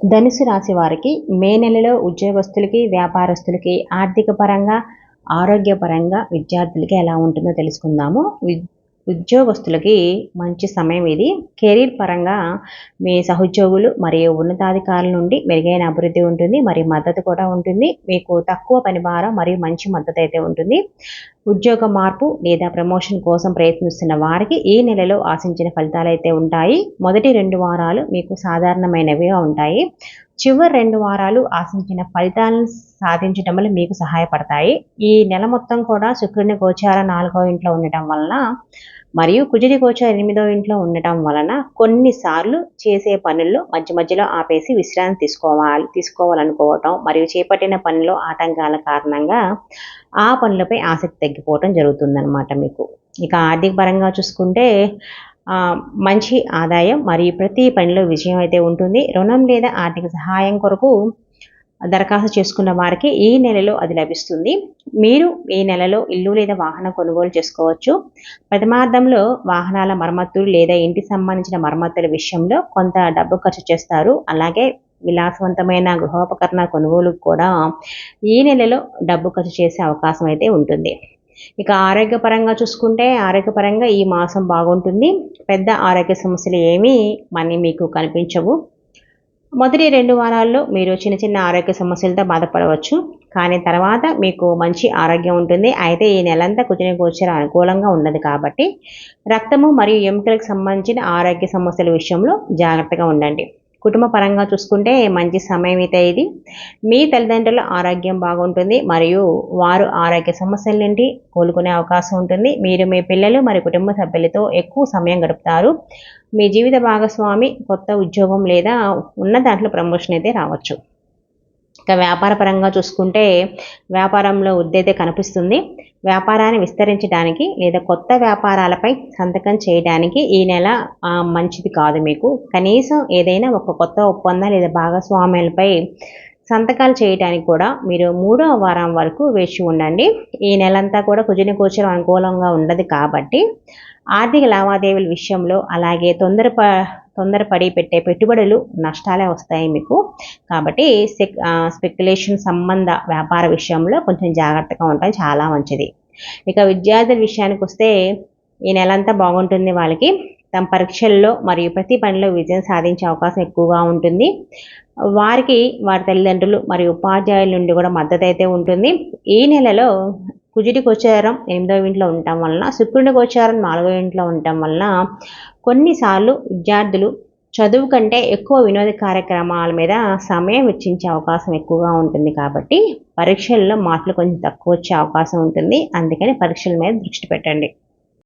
ధనుసు రాశి వారికి మే నెలలో ఉద్యోగస్తులకి వ్యాపారస్తులకి ఆర్థిక పరంగా ఆరోగ్యపరంగా విద్యార్థులకి ఎలా ఉంటుందో తెలుసుకుందాము. ఉద్యోగస్తులకి మంచి సమయం ఇది. కెరీర్ పరంగా మీ సహోద్యోగులు మరియు ఉన్నతాధికారుల నుండి మెరుగైన అభివృద్ధి ఉంటుంది. మరియు మద్దతు కూడా ఉంటుంది. మీకు తక్కువ పని భారం మరియు మంచి మద్దతు అయితే ఉంటుంది. ఉద్యోగ మార్పు లేదా ప్రమోషన్ కోసం ప్రయత్నిస్తున్న వారికి ఈ నెలలో ఆశించిన ఫలితాలు అయితే ఉంటాయి. మొదటి రెండు వారాలు మీకు సాధారణమైనవిగా ఉంటాయి. చివరి రెండు వారాలు ఆశించిన ఫలితాలను సాధించడంలో మీకు సహాయపడతాయి. ఈ నెల మొత్తం కూడా శుక్రుని గోచార నాలుగో ఇంట్లో ఉండటం వలన మరియు కుజుడి గోచారం ఎనిమిదో ఇంట్లో ఉండటం వలన కొన్నిసార్లు చేసే పనుల్లో మధ్య మధ్యలో ఆపేసి విశ్రాంతి తీసుకోవాలి తీసుకోవాలనుకోవటం మరియు చేపట్టిన పనిలో ఆటంకాల కారణంగా ఆ పనులపై ఆసక్తి తగ్గిపోవటం జరుగుతుందన్నమాట మీకు. ఇక ఆర్థిక పరంగా చూసుకుంటే మంచి ఆదాయం మరియు ప్రతి పనిలో విజయం అయితే ఉంటుంది. రుణం లేదా ఆర్థిక సహాయం కొరకు దరఖాస్తు చేసుకున్న వారికి ఈ నెలలో అది లభిస్తుంది. మీరు ఈ నెలలో ఇల్లు లేదా వాహనం కొనుగోలు చేసుకోవచ్చు. ప్రథమార్థంలో వాహనాల మరమ్మతులు లేదా ఇంటికి సంబంధించిన మరమ్మతుల విషయంలో కొంత డబ్బు ఖర్చు చేస్తారు. అలాగే విలాసవంతమైన గృహోపకరణ కొనుగోలు కూడా ఈ నెలలో డబ్బు ఖర్చు చేసే అవకాశం అయితే ఉంటుంది. ఇక ఆరోగ్యపరంగా చూసుకుంటే ఆరోగ్యపరంగా ఈ మాసం బాగుంటుంది. పెద్ద ఆరోగ్య సమస్యలు ఏమీ మనీ మీకు కనిపించవు. మొదటి రెండు వారాల్లో మీరు చిన్న చిన్న ఆరోగ్య సమస్యలతో బాధపడవచ్చు. కానీ తర్వాత మీకు మంచి ఆరోగ్యం ఉంటుంది. అయితే ఈ నెలంతా కుదిరిన గోచర అనుకూలంగా ఉండదు కాబట్టి రక్తము మరియు ఎముకలకు సంబంధించిన ఆరోగ్య సమస్యల విషయంలో జాగ్రత్తగా ఉండండి. కుటుంబ పరంగా చూసుకుంటే మంచి సమయం అయితే ఇది. మీ తల్లిదండ్రుల ఆరోగ్యం బాగుంటుంది మరియు వారు ఆరోగ్య సమస్యల నుండి కోలుకునే అవకాశం ఉంటుంది. మీరు మీ పిల్లలు మరియు కుటుంబ సభ్యులతో ఎక్కువ సమయం గడుపుతారు. మీ జీవిత భాగస్వామి కొత్త ఉద్యోగం లేదా ఉన్న దాంట్లో ప్రమోషన్ అయితే రావచ్చు. ఇక వ్యాపార పరంగా చూసుకుంటే వ్యాపారంలో ఉద్దేతే కనిపిస్తుంది. వ్యాపారాన్ని విస్తరించడానికి లేదా కొత్త వ్యాపారాలపై సంతకం చేయడానికి ఈ నెల మంచిది కాదు మీకు. కనీసం ఏదైనా ఒక కొత్త ఒప్పందం లేదా భాగస్వామ్యాలపై సంతకాలు చేయడానికి కూడా మీరు మూడో వారం వరకు వేచి ఉండండి. ఈ నెలంతా కూడా కుజుని కూర్చొని అనుకూలంగా ఉండదు కాబట్టి ఆర్థిక లావాదేవీల విషయంలో అలాగే తొందరప తొందరపడి పెట్టే పెట్టుబడులు నష్టాలే వస్తాయి మీకు. కాబట్టి స్పెక్యులేషన్ సంబంధ వ్యాపార విషయంలో కొంచెం జాగ్రత్తగా ఉండటం చాలా మంచిది. ఇక విద్యార్థుల విషయానికి వస్తే ఈ నెలంతా బాగుంటుంది వాళ్ళకి. తమ పరీక్షల్లో మరియు ప్రతి పనిలో విజయం సాధించే అవకాశం ఎక్కువగా ఉంటుంది. వారికి వారి తల్లిదండ్రులు మరియు ఉపాధ్యాయుల నుండి కూడా మద్దతు అయితే ఉంటుంది. ఈ నెలలో కుజుడి గోచారం ఎనిమిదవ ఇంట్లో ఉండటం వలన శుక్రుడి గోచారం నాలుగో ఇంట్లో ఉండటం వలన కొన్నిసార్లు విద్యార్థులు చదువు కంటే ఎక్కువ వినోద కార్యక్రమాల మీద సమయం వెచ్చించే అవకాశం ఎక్కువగా ఉంటుంది కాబట్టి పరీక్షల్లో మార్కులు కొంచెం తక్కువ వచ్చే అవకాశం ఉంటుంది. అందుకని పరీక్షల మీద దృష్టి పెట్టండి.